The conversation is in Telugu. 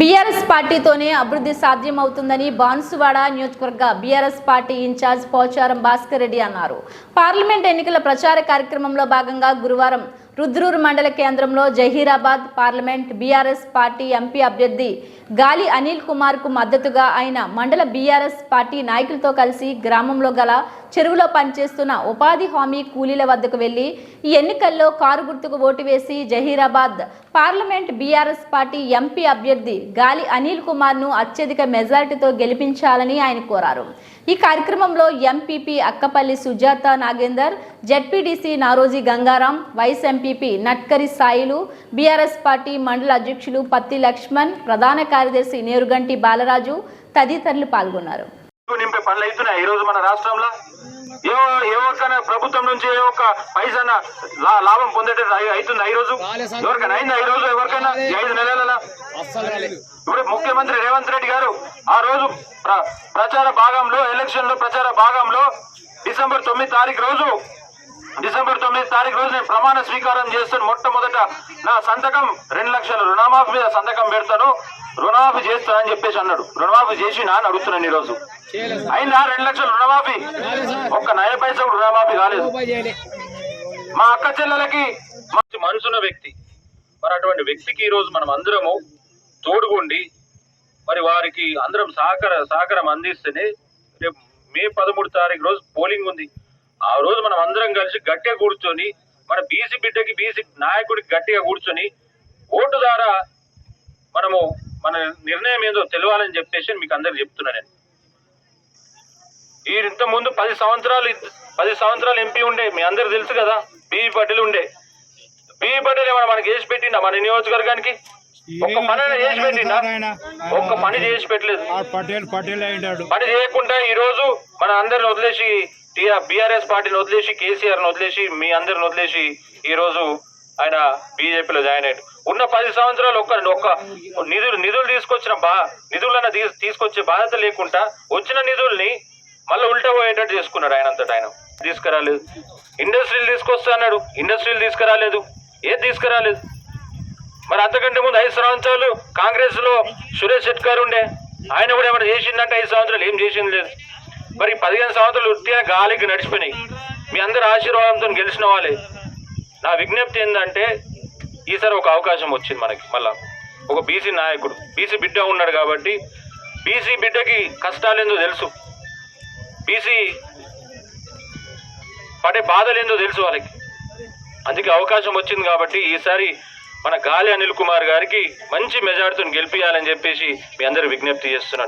బీఆర్ఎస్ పార్టీతోనే అభివృద్ధి సాధ్యమవుతుందని బాన్సువాడ నియోజకవర్గ BRS party incharge Pocharam Bhaskar Reddy అన్నారు. పార్లమెంట్ ఎన్నికల ప్రచార కార్యక్రమంలో భాగంగా గురువారం రుద్రూరు మండల కేంద్రంలో Zaheerabad parliament BRS party MP అభ్యర్థి గాలి అనిల్ కుమార్కు మద్దతుగా ఆయన మండల బీఆర్ఎస్ పార్టీ నాయకులతో కలిసి గ్రామంలో గల చెరువులో పనిచేస్తున్న ఉపాధి హామీ కూలీల వద్దకు వెళ్ళి ఈ ఎన్నికల్లో కారు గుర్తుకు ఓటు వేసి Zaheerabad parliament BRS party MP అభ్యర్థి గాలి అనిల్ కుమార్ను అత్యధిక మెజారిటీతో గెలిపించాలని ఆయన కోరారు. ఈ కార్యక్రమంలో MPP Akkapalli Sujatha Nagender ZPTC Naroji Gangaram vice MPP Natkari Sailu BRS party మండల అధ్యక్షులు పత్తి లక్ష్మణ్ ప్రధాన కార్యదర్శి నేరుగంటి బాలరాజు తదితరులు పాల్గొన్నారు. నింపే పనులు అవుతున్నాయి ఈ రోజు మన రాష్ట్రంలో. ఏ ఏ ప్రభుత్వం నుంచి ఏ ఒక్క పైసా లాభం పొందేటట్టు అవుతుందా ఈ రోజు? ఎవరికైనా అయిందా ఈ రోజు ఎవరికైనా ఐదు నెలల ఇప్పుడు ముఖ్యమంత్రి రేవంత్ రెడ్డి గారు ఆ రోజు ప్ర- ప్రచార భాగంలో ఎలక్షన్లో ప్రచార భాగంలో డిసెంబర్ తొమ్మిది తారీఖు రోజు డిసెంబర్ తారీఖు రోజు నేను ప్రమాణ స్వీకారం చేస్తాను మొట్టమొదట నా సంతకం రెండు లక్షల రుణమాఫీ మీద సంతకం పెడతాను. రుణమాఫీ చేస్తానని చెప్పేసి అన్నాడు. రుణమాఫీ చేసి అని అడుగుతున్నాను ఈ రోజు అయినా రెండు లక్షల రుణమాఫీ? ఒక్క నయ పైస కూడా రుణమాఫీ కాలేదు. మా అక్క చెల్లెలకి మంచి మనసున్న వ్యక్తి. మరి అటువంటి వ్యక్తికి ఈ రోజు మనం అందరము తోడుగుండి మరి వారికి అందరం సహకార సహకారం అందిస్తేనే రేపు మే పదమూడు తారీఖు రోజు పోలింగ్ ఉంది. ఆ రోజు మనం అందరం కలిసి గట్టిగా కూర్చొని మన బీసీ బిడ్డకి బీసీ నాయకుడికి గట్టిగా కూర్చొని ఓటు ద్వారా మనము మన నిర్ణయం ఏదో తెలియాలని చెప్పేసి మీకు అందరికి చెప్తున్నా నేను. ఈ ఇంత ముందు పది సంవత్సరాలు పది సంవత్సరాలు ఎంపీ ఉండే మీ అందరికి తెలుసు కదా బీవీ పటేల్ ఉండే. బీవీ పటేల్ ఏమైనా మనకి చేసి పెట్టిండా మన నియోజకవర్గానికి? ఒక్క పని చేసి పెట్టిండా? ఒక్క పని చేసి పెట్టలేదు. పటేల్ పటేల్ పని చేయకుండా ఈ రోజు మన అందరిని వదిలేసి బీఆర్ఎస్ పార్టీని వదిలేసి కేసీఆర్ని వదిలేసి మీ అందరిని వదిలేసి ఈరోజు ఆయన బీజేపీలో జాయిన్ అయ్యాడు. ఉన్న పది సంవత్సరాలు ఒక్క ఒక్క నిధులు నిధులు తీసుకొచ్చిన బా నిధులన్న తీసుకొచ్చే బాధ్యత లేకుండా వచ్చిన నిధుల్ని మళ్ళీ ఉల్టా పోయేటట్టు చేసుకున్నాడు ఆయన అంతటా ఆయన. తీసుకురాలేదు. ఇండస్ట్రీలు తీసుకొస్తా అన్నాడు. ఇండస్ట్రీలు తీసుకురాలేదు. ఏది తీసుకురాలేదు? మరి అంతకంటే ముందు ఐదు సంవత్సరాలు కాంగ్రెస్లో సురేష్ శెట్కర్ ఉండే. ఆయన కూడా ఏమైనా చేసిందంటే ఐదు సంవత్సరాలు ఏం చేసింది లేదు. మరి పదిహేను సంవత్సరాలు ఉట్టిగా గాలికి నడిచిపోయినాయి. మీ అందరి ఆశీర్వాదంతో గెలిచిన వాళ్ళే. నా విజ్ఞప్తి ఏంటంటే ఈసారి ఒక అవకాశం వచ్చింది మనకి. మళ్ళా ఒక బీసీ నాయకుడు బీసీ బిడ్డ ఉన్నాడు కాబట్టి బీసీ బిడ్డకి కష్టాలేందో తెలుసు. బీసీ పడే బాధలేందో తెలుసు వాళ్ళకి. అందుకే అవకాశం వచ్చింది కాబట్టి ఈసారి మన గాలి అనిల్ కుమార్ గారికి మంచి మెజార్టీని గెలిపించాలని చెప్పేసి మీ అందరూ విజ్ఞప్తి చేస్తున్నాను.